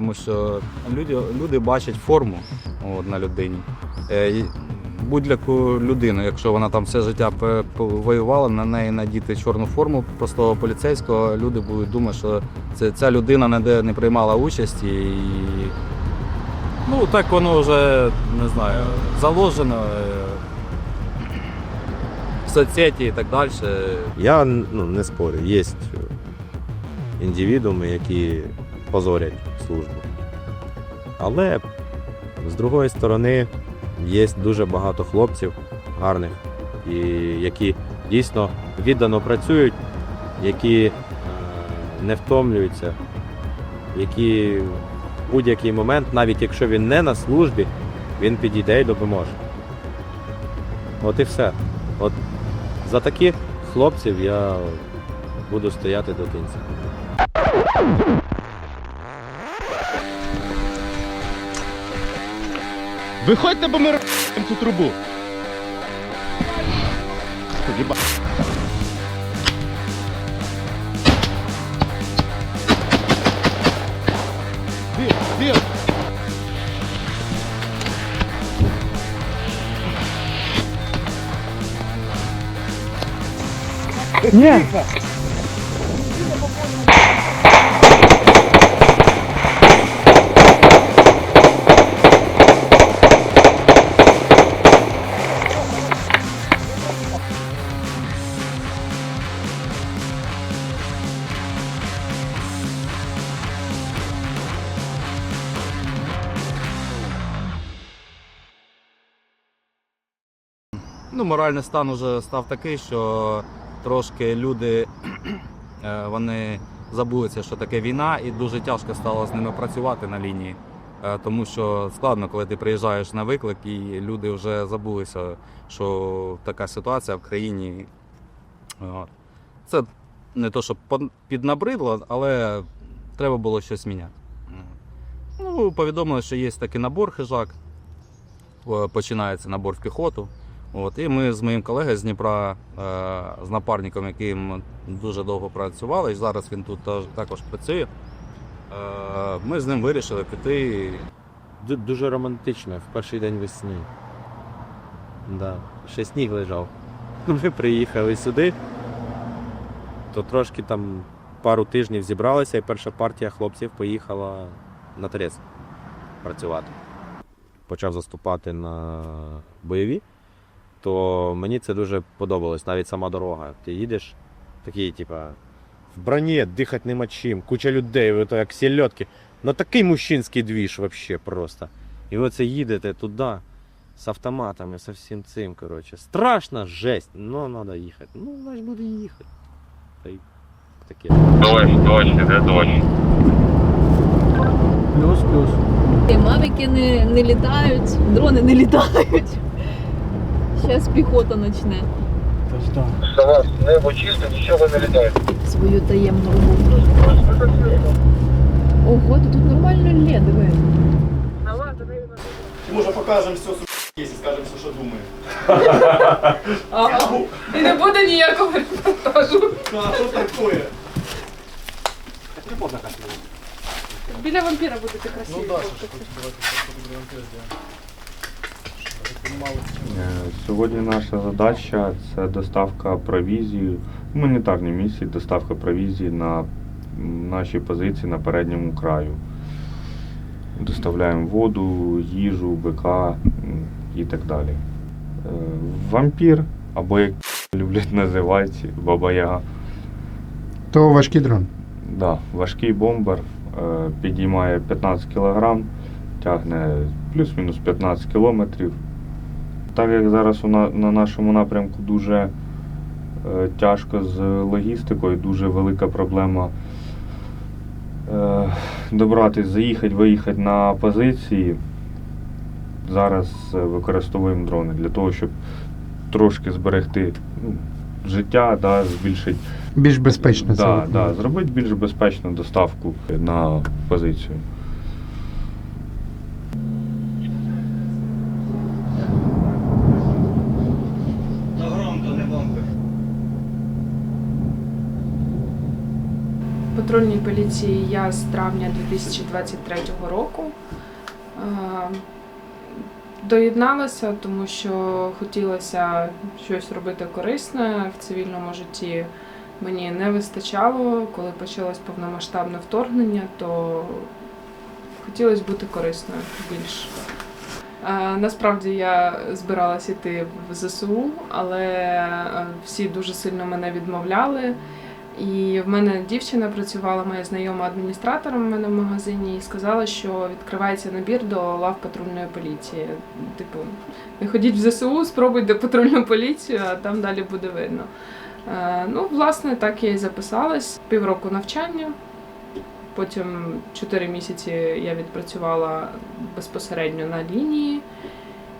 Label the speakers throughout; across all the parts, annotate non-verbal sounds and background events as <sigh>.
Speaker 1: тому що люди, люди бачать форму от, на людині. Е, Будь-яку людину, якщо вона там все життя воювала, на неї надіти чорну форму простого поліцейського, люди будуть думати, що це, ця людина ніде не приймала участі. І, ну, так воно вже не знаю, заложено е, в соцсеті і так далі.
Speaker 2: Я ну, не спорю, є індивідууми, які позорять службу. Але з другої сторони є дуже багато хлопців гарних, і які дійсно віддано працюють, які е, не втомлюються, які в будь-який момент, навіть якщо він не на службі, він підійде і допоможе. От і все. От за таких хлопців я буду стояти до кінця.
Speaker 3: Виходьте, бо ми р***ем цю трубу. Єба. Дим, дим.
Speaker 1: Ну, моральний стан вже став такий, що трошки люди е, вони забулися, що таке війна, і дуже тяжко стало з ними працювати на лінії. Е, Тому що складно, коли ти приїжджаєш на виклик, і люди вже забулися, що така ситуація в країні. Це не то, що піднабридло, але треба було щось міняти. Ну, повідомили, що є такий набор хижак. Е, Починається набор в піхоту. От, і ми з моїм колегою з Дніпра, е, з напарником, яким дуже довго працювали, і зараз він тут також працює. Е, ми з ним вирішили піти.
Speaker 2: Дуже романтично, в перший день весни. Да. Ще сніг лежав. <laughs> Ми приїхали сюди, то трошки там пару тижнів зібралися, і перша партія хлопців поїхала на Терець працювати. Почав заступати на бойові, то мені це дуже подобалось, навіть сама дорога. Ти їдеш, такий, типа, в броні, дихати нема чим, куча людей, ви то як сільотки. Ну такий мужчинський двіж вообще просто. І ви це їдете туди з автоматами, з всім цим, коротше. Страшно, жесть. Ну, треба їхати. Ну, значить буде їхати. Та й таке.
Speaker 4: Дощ, дощ, іде дощ.
Speaker 5: Мавіки не, не літають, дрони не літають. Зараз піхота почне
Speaker 4: Що у вас небо чисте, нічого не літає.
Speaker 5: свою таємну роботу. Ого, то тут нормально лє, диви.
Speaker 3: Може покажемо все, якщо скажемо все, що думаємо.
Speaker 6: Ага. І не буде ніякого репортажу.
Speaker 3: А що таке?
Speaker 6: Біля вампіра будете красиві.
Speaker 7: Е, Сьогодні наша задача це доставка провізії, гуманітарні місії, доставка провізії на наші позиції на передньому краю. Доставляємо воду, їжу, м, і так далі. Е, Вампір, або як люблять називати, баба Яга.
Speaker 8: То важкий дрон.
Speaker 7: Да, важкий бомбер, е, підіймає 15 кг, тягне плюс-мінус 15 кілометрів. Так як зараз на, на нашому напрямку дуже е, тяжко з логістикою, дуже велика проблема е, добратись, заїхати, виїхати на позиції. Зараз е, використовуємо дрони для того, щоб трошки зберегти ну, життя, да, збільшити
Speaker 8: Більш безпечно.
Speaker 7: Да, да, зробити більш безпечну доставку на позицію.
Speaker 6: Патрульній поліції я з травня 2023 року. Е, Доєдналася, тому що хотілося щось робити корисне в цивільному житті. Мені не вистачало, коли почалось повномасштабне вторгнення, то хотілося бути корисною більш. Е, Насправді я збиралася йти в ЗСУ, але е, всі дуже сильно мене відмовляли. І в мене дівчина працювала, моя знайома адміністратором в мене в магазині, і сказала, що відкривається набір до лав патрульної поліції. Типу, не ходіть в ЗСУ, спробуйте патрульну поліцію, а там далі буде видно. Е, Ну, власне, так я і записалась. Півроку навчання. Потім 4 місяці я відпрацювала безпосередньо на лінії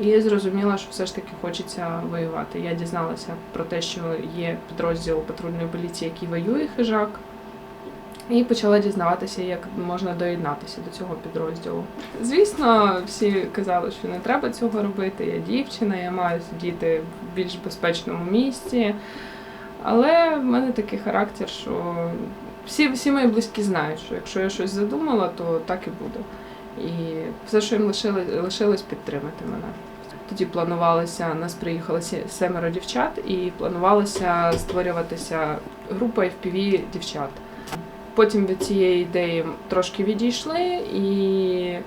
Speaker 6: і зрозуміла, що все ж таки хочеться воювати. Я дізналася про те, що є підрозділ патрульної поліції, який воює хижак. І почала дізнаватися, як можна доєднатися до цього підрозділу. Звісно, всі казали, що не треба цього робити. Я дівчина, я маю сидіти в більш безпечному місці. Але в мене такий характер, що всі, всі мої близькі знають, що якщо я щось задумала, то так і буде. І все, що їм лишилось, лишилось підтримати мене. Тоді планувалося, нас приїхало семеро дівчат, і планувалося створюватися група FPV дівчат. Потім від цієї ідеї трошки відійшли, і е,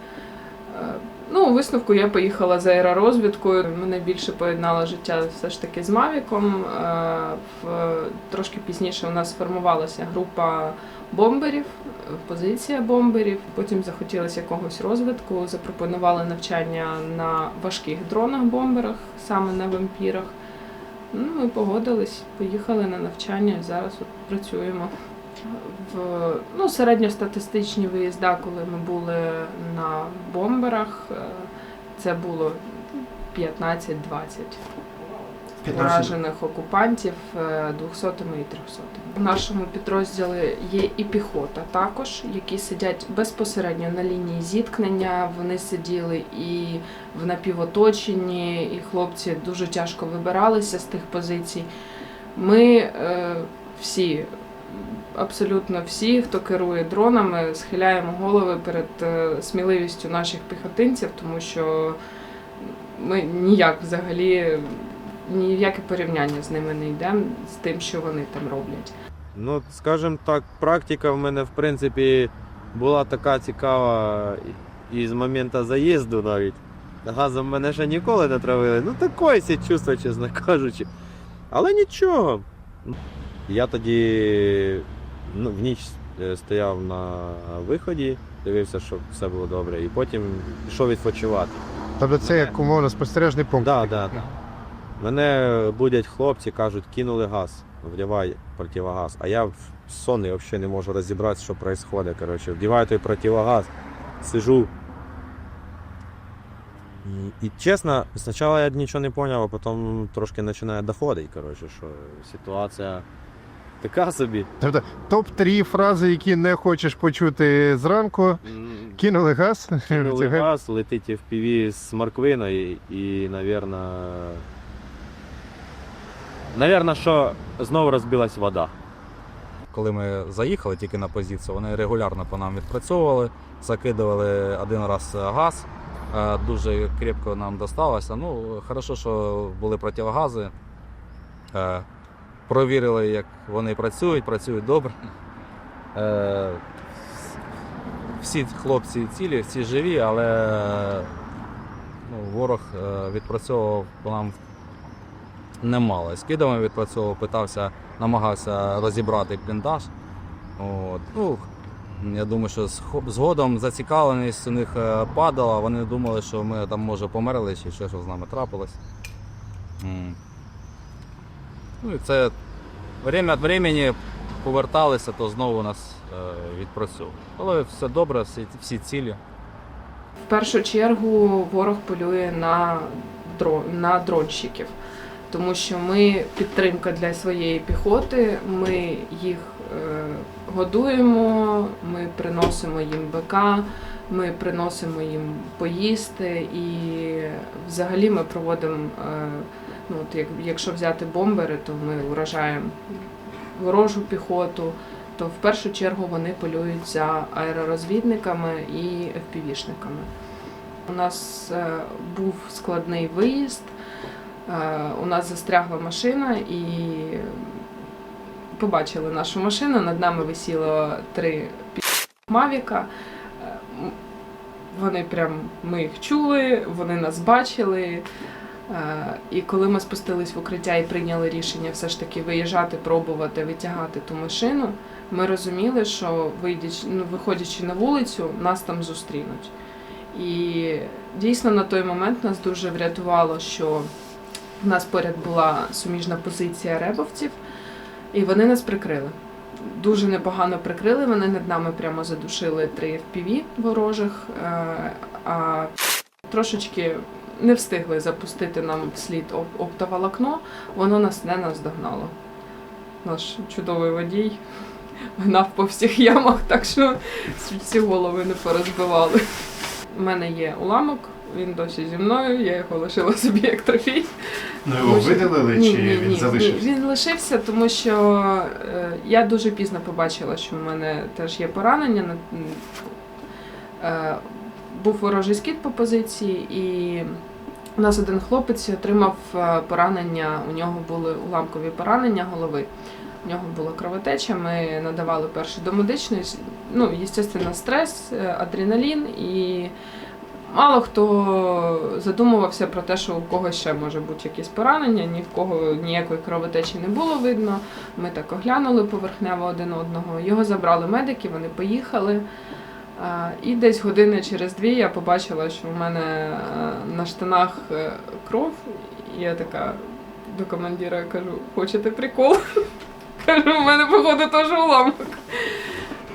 Speaker 6: ну, у висновку я поїхала за аеророзвідкою. Мене більше поєднало життя все ж таки з Мавіком. Е, трошки пізніше у нас сформувалася група бомберів, позиція бомберів. Потім захотілося якогось розвитку, запропонували навчання на важких дронах-бомберах, саме на вампірах. Ну, ми погодились, поїхали на навчання і зараз от працюємо. В ну, середньостатистичні виїзда, коли ми були на бомберах, е, це було 15-20 вражених окупантів е, 200 і 300. У нашому підрозділі є і піхота також, які сидять безпосередньо на лінії зіткнення. Вони сиділи і в напівоточенні, і хлопці дуже тяжко вибиралися з тих позицій. Ми е, всі, абсолютно всі, хто керує дронами, схиляємо голови перед е, сміливістю наших піхотинців, тому що ми ніяк взагалі ні в яке порівняння з ними не йдемо з тим, що вони там роблять.
Speaker 2: Ну, скажімо так, практика в мене, в принципі, була така цікава і з моменту заїзду навіть. Газом мене ще ніколи не травили. Ну, таке сі чувство, чесно кажучи. Але нічого. Я тоді ну, в ніч е, стояв на виході, дивився, щоб все було добре, і потім пішов відпочивати.
Speaker 8: Тобто це як умовно спостережний пункт.
Speaker 2: Да, да. Мене будять хлопці, кажуть, кинули газ, вдівай противогаз. А я в- сонний взагалі не можу розібратися, що відбувається. Коротше, вдіваю той противогаз, сижу. І, і чесно, спочатку я нічого не зрозумів, а потім трошки починає доходити, коротше, що ситуація така собі.
Speaker 8: Тобто топ-3 фрази, які не хочеш почути зранку. Кинули газ.
Speaker 2: Кинули газ, летить FPV з морквиною і, напевно, Навірно, що знову розбилась вода.
Speaker 1: Коли ми заїхали тільки на позицію, вони регулярно по нам відпрацьовували, закидували один раз газ. Е, Дуже крепко нам досталося. Ну, хорошо, що були противогази. Е, Провірили, як вони працюють, працюють добре. Е, Всі хлопці цілі, всі живі, але ну, ворог е, відпрацьовував по нам немало. Скидами відпрацьовував, питався намагався розібрати бліндаж. От. Ну, я думаю, що згодом зацікавленість у них е, падала, вони думали, що ми там може померли чи ще що з нами трапилось. Ну і це время від времени поверталися, то знову нас е, відпрацьовували. Але все добре, всі, всі цілі.
Speaker 6: В першу чергу ворог полює на, на дронщиків, тому що ми підтримка для своєї піхоти, ми їх е, годуємо, ми приносимо їм БК, ми приносимо їм поїсти і взагалі ми проводимо, е, ну, от як, якщо взяти бомбери, то ми вражаємо ворожу піхоту. то в першу чергу вони полюють за аеророзвідниками і FPV-шниками. У нас е, був складний виїзд, у нас застрягла машина і побачили нашу машину. Над нами висіло три Мавіка. Е, Вони прям ми їх чули, вони нас бачили. Е, І коли ми спустились в укриття і прийняли рішення все ж таки виїжджати, пробувати витягати ту машину, ми розуміли, що ну, виходячи на вулицю, нас там зустрінуть. І дійсно на той момент нас дуже врятувало, що в нас поряд була суміжна позиція ребовців, і вони нас прикрили. Дуже непогано прикрили. Вони над нами прямо задушили три FPV ворожих, е, а трошечки не встигли запустити нам вслід оп- оптоволокно, воно нас не наздогнало. Наш чудовий водій гнав по всіх ямах, так що всі голови не порозбивали. У мене є уламок, він досі зі мною, я його лишила собі як трофей.
Speaker 8: Ну його
Speaker 6: що-
Speaker 8: видалили
Speaker 6: ні,
Speaker 8: чи
Speaker 6: ні,
Speaker 8: він
Speaker 6: ні,
Speaker 8: залишився?
Speaker 6: Ні, він лишився, тому що е, я дуже пізно побачила, що в мене теж є поранення. Е, був ворожий скид по позиції, і у нас один хлопець отримав е, поранення, у нього були уламкові поранення голови. У нього була кровотеча, ми надавали перший домедичний, ну, звісно, стрес, е, адреналін і Мало хто задумувався про те, що у когось ще може бути якесь поранення, ні в кого ніякої кровотечі не було видно. Ми так оглянули поверхнево один одного. Його забрали медики, вони поїхали. І десь години через дві я побачила, що в мене е, на штанах е, кров. Я така до командира кажу: хочете прикол? <laughs> Кажу, у мене, походу, теж уламок.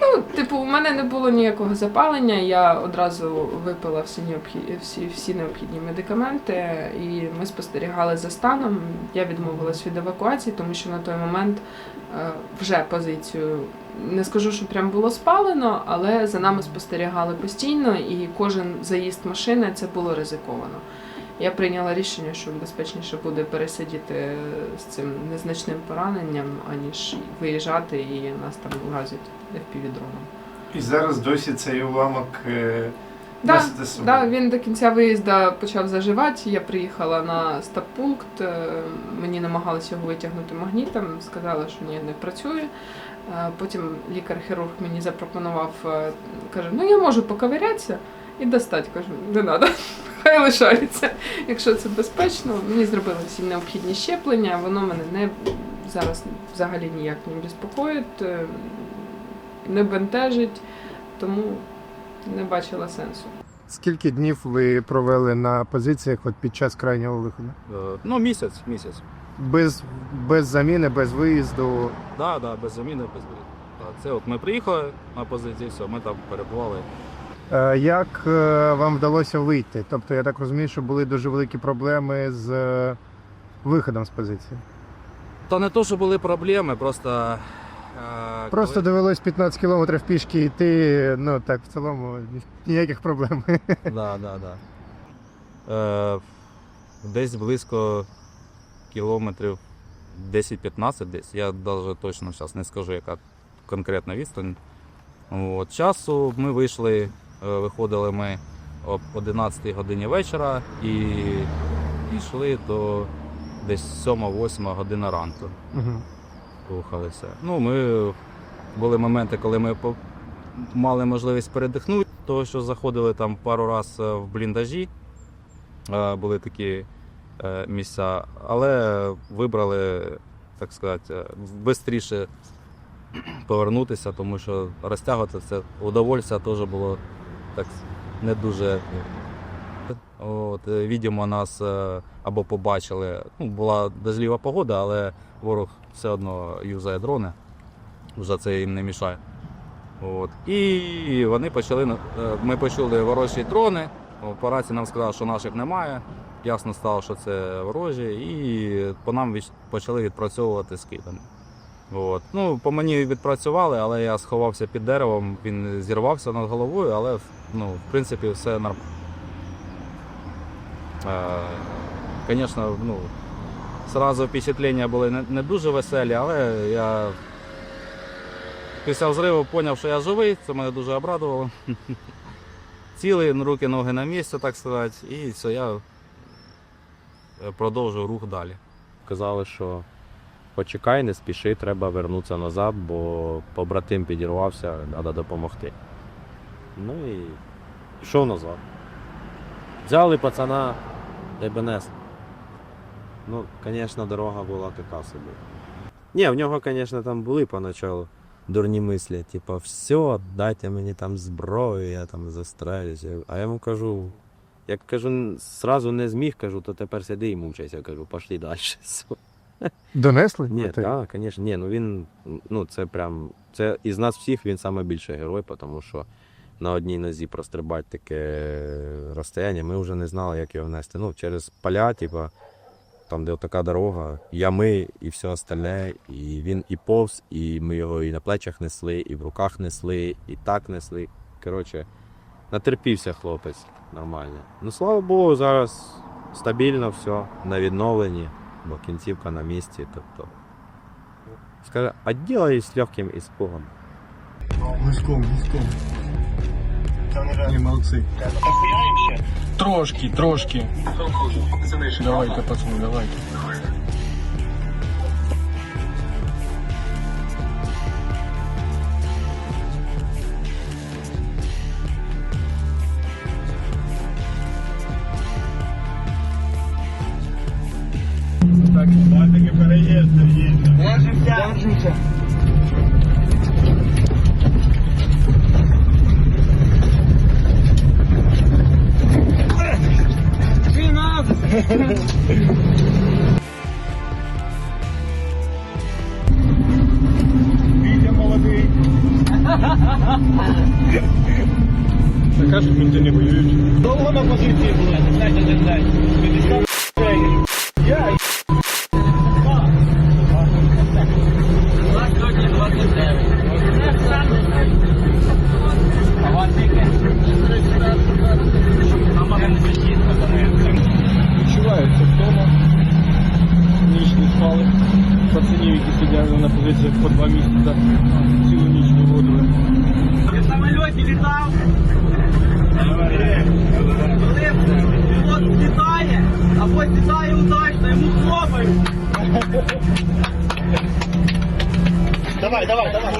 Speaker 6: Ну, типу, у мене не було ніякого запалення, я одразу випила всі необхідні, всі, всі необхідні медикаменти, і ми спостерігали за станом. Я відмовилась від евакуації, тому що на той момент е, вже позицію не скажу, що прям було спалено, але за нами спостерігали постійно, і кожен заїзд машини це було ризиковано. Я прийняла рішення, що безпечніше буде пересидіти з цим незначним пораненням, аніж виїжджати і нас там уразять FPV-дроном.
Speaker 8: І зараз досі цей уламок е,
Speaker 6: Да, да, він до кінця виїзду почав заживати. Я приїхала на стаб-пункт, е, мені намагалися його витягнути магнітом, сказали, що ні, не працює. Е, Потім лікар-хірург мені запропонував, каже, ну я можу поковирятися і достати. Кажу, не треба, хай лишається. Якщо це безпечно, мені зробили всі необхідні щеплення, воно мене не зараз взагалі ніяк не безпокоїть, е, не бентежить, тому не бачила сенсу.
Speaker 8: Скільки днів ви провели на позиціях от під час крайнього виходу?
Speaker 1: Е, Ну, місяць, місяць.
Speaker 8: Без, без заміни, без виїзду.
Speaker 1: Да, да, без заміни, без виїзду. Це от ми приїхали на позиції, все, ми там перебували.
Speaker 8: Е, Як е, вам вдалося вийти? Тобто, я так розумію, що були дуже великі проблеми з е, виходом з позиції.
Speaker 1: Та не то, що були проблеми, просто.
Speaker 8: Просто
Speaker 1: коли-
Speaker 8: довелось 15 кілометрів пішки йти. Ну так, в цілому ніяких проблем.
Speaker 1: Да, да, да. Е, десь близько кілометрів 10-15 десь. Я навіть точно зараз не скажу, яка конкретна відстань. От, часу ми вийшли, виходили ми об 11 годині вечора і йшли до десь 7-8 година ранку. Рухалися. Ну, ми були моменти, коли ми мали можливість передихнути, того що заходили там пару разів в бліндажі. Е, Були такі е, місця, але вибрали, так сказати, швидше <clears throat> повернутися, тому що розтягувати це удовольствие теж було так не дуже. От, е, відомо, нас е, або побачили. Ну, була дождлива погода, але ворог все одно юзає дрони, вже це їм не мішає. От. І вони почали, е, ми почули ворожі дрони, по рації нам сказали, що наших немає. Ясно стало, що це ворожі, і по нам почали відпрацьовувати скидами. От. Ну, по мені відпрацювали, але я сховався під деревом, він зірвався над головою, але ну, в принципі все нормально. Звісно, ну, Сразу впечатлення були не, не дуже веселі, але я після взриву зрозумів, що я живий, це мене дуже обрадувало. <laughs> Цілий, руки, ноги на місці, так сказати, і все, я е, продовжив рух далі.
Speaker 2: Казали, що почекай, не спіши, треба вернутися назад, бо побратим підірвався, треба допомогти. Ну і пішов назад. Взяли пацана, ДБНС. Ну, звісно, дорога була така собі. Ні, в нього, звісно, там були поначалу дурні мислі, типу, все, дайте мені там зброю, я там застрелюся. А я йому кажу, як кажу, зразу не зміг, кажу, то тепер сиди і мучайся, кажу, пошли далі. <laughs>
Speaker 8: Донесли?
Speaker 2: Ні, так, звісно, ні, ну він, ну це прям, це із нас всіх він найбільший герой, тому що на одній нозі прострибати таке розстояння, ми вже не знали, як його внести. Ну, через поля, типа, там, де така дорога, ями і все остальне, і він і повз, і ми його і на плечах несли, і в руках несли, і так несли. Коротше, натерпівся хлопець нормально. Ну, слава Богу, зараз стабільно все, на відновленні бо кінцівка на місці. Тобто, скаже, а ділай з легким
Speaker 3: це вони вже. Трошки, трошки. Давайте, пацани, давайте. Так, все-таки переїзд, Держимся. Держимся. Та ж мінти не воюють. Довго на позиції були? Я Давай, давай,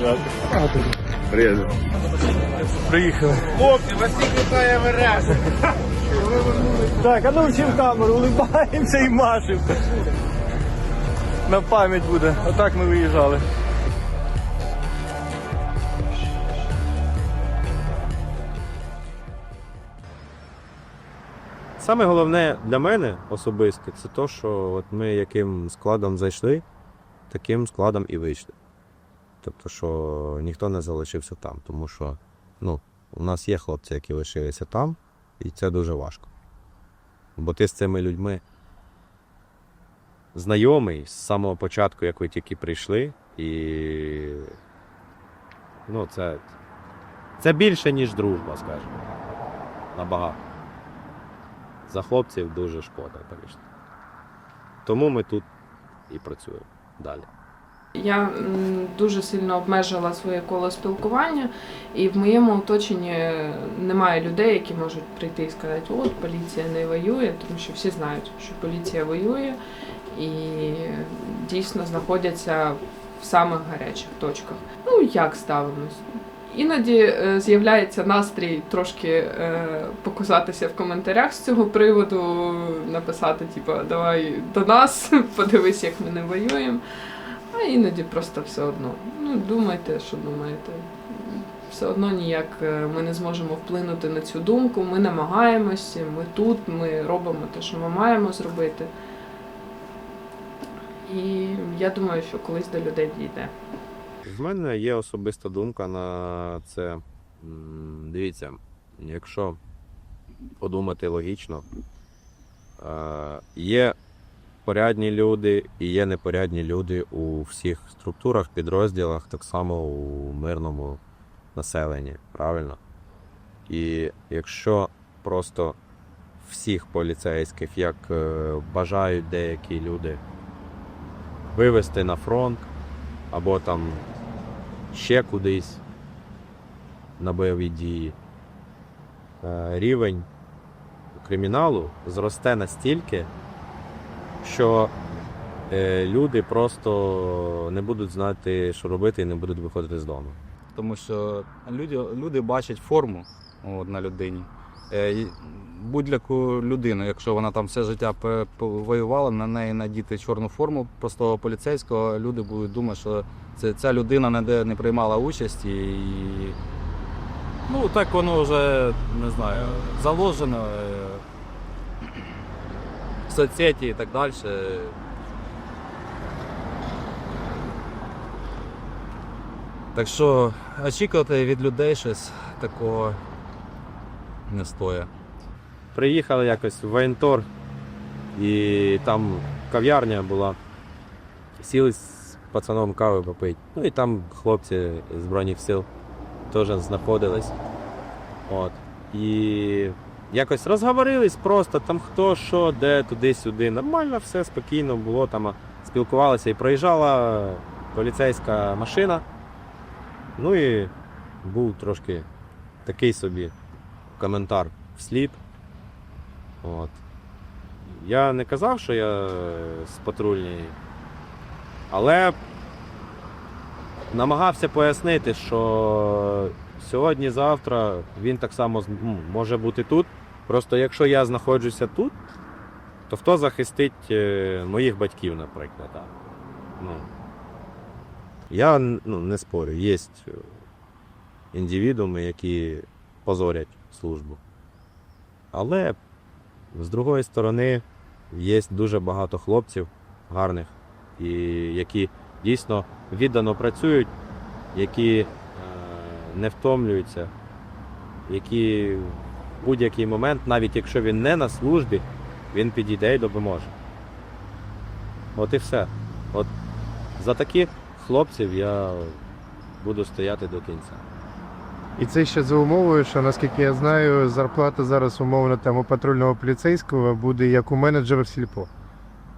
Speaker 3: давай. Приїхали. Хлопці, вас всіх вітає МРС. Так, а ну всім камеру, улибаємося і машемо. На пам'ять буде. Отак ми виїжджали.
Speaker 2: Саме головне для мене особисто це те, що от ми яким складом зайшли, таким складом і вийшли. Тобто, що ніхто не залишився там, тому що ну, у нас є хлопці, які лишилися там, і це дуже важко. Бо ти з цими людьми знайомий з самого початку, як ви тільки прийшли, і ну, це, це більше, ніж дружба, скажімо. Набагато. За хлопців дуже шкода, звісно. Тому ми тут і працюємо далі.
Speaker 6: Я дуже сильно обмежила своє коло спілкування, і в моєму оточенні немає людей, які можуть прийти і сказати, от поліція не воює, тому що всі знають, що поліція воює і дійсно знаходяться в самих гарячих точках. Ну як ставимось? Іноді е, з'являється настрій трошки е, показатися в коментарях з цього приводу, написати, типу, давай до нас, <laughs> подивись, як ми не воюємо. А іноді просто все одно. Ну, думайте, що думаєте. Все одно ніяк е, ми не зможемо вплинути на цю думку. Ми намагаємося, ми тут, ми робимо те, що ми маємо зробити. І я думаю, що колись до людей дійде.
Speaker 2: В мене є особиста думка на це. Дивіться, якщо подумати логічно, е, є порядні люди і є непорядні люди у всіх структурах, підрозділах, так само у мирному населенні, правильно? І якщо просто всіх поліцейських, як е, бажають деякі люди, вивести на фронт, або там ще кудись на бойові дії, е, рівень криміналу зросте настільки, що е, люди просто не будуть знати, що робити, і не будуть виходити з дому.
Speaker 1: Тому що люди, люди бачать форму от, на людині. Е, Будь-яку людину, якщо вона там все життя воювала, на неї надіти чорну форму простого поліцейського, люди будуть думати, що це, ця людина ніде не приймала участь і. Ну, так воно вже, не знаю, заложено е, в соцсеті і так далі. Так що очікувати від людей щось такого не стоїть.
Speaker 2: Приїхали якось в воєнтор, і там кав'ярня була. Сіли пацаном кави попити. Ну і там хлопці Збройних сил теж знаходились. От. І якось розговорились просто там хто що, де, туди-сюди. Нормально все спокійно було, там спілкувалися і проїжджала поліцейська машина. Ну і був трошки такий собі коментар вслід. От. Я не казав, що я з патрульної, але намагався пояснити, що сьогодні-завтра він так само може бути тут. Просто якщо я знаходжуся тут, то хто захистить е, моїх батьків, наприклад. Ну, я ну, не спорю, є індивідууми, які позорять службу. Але з другої сторони, є дуже багато хлопців гарних, і які дійсно віддано працюють, які е, не втомлюються, які в будь-який момент, навіть якщо він не на службі, він підійде і допоможе. От і все. От за таких хлопців я буду стояти до кінця.
Speaker 8: І це ще за умовою, що наскільки я знаю, зарплата зараз умовно там у патрульного поліцейського буде як у менеджера в сільпо.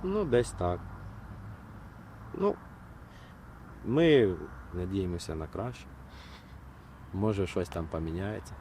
Speaker 2: Ну, десь так. Ну, ми надіємося на краще. Може, щось там поміняється.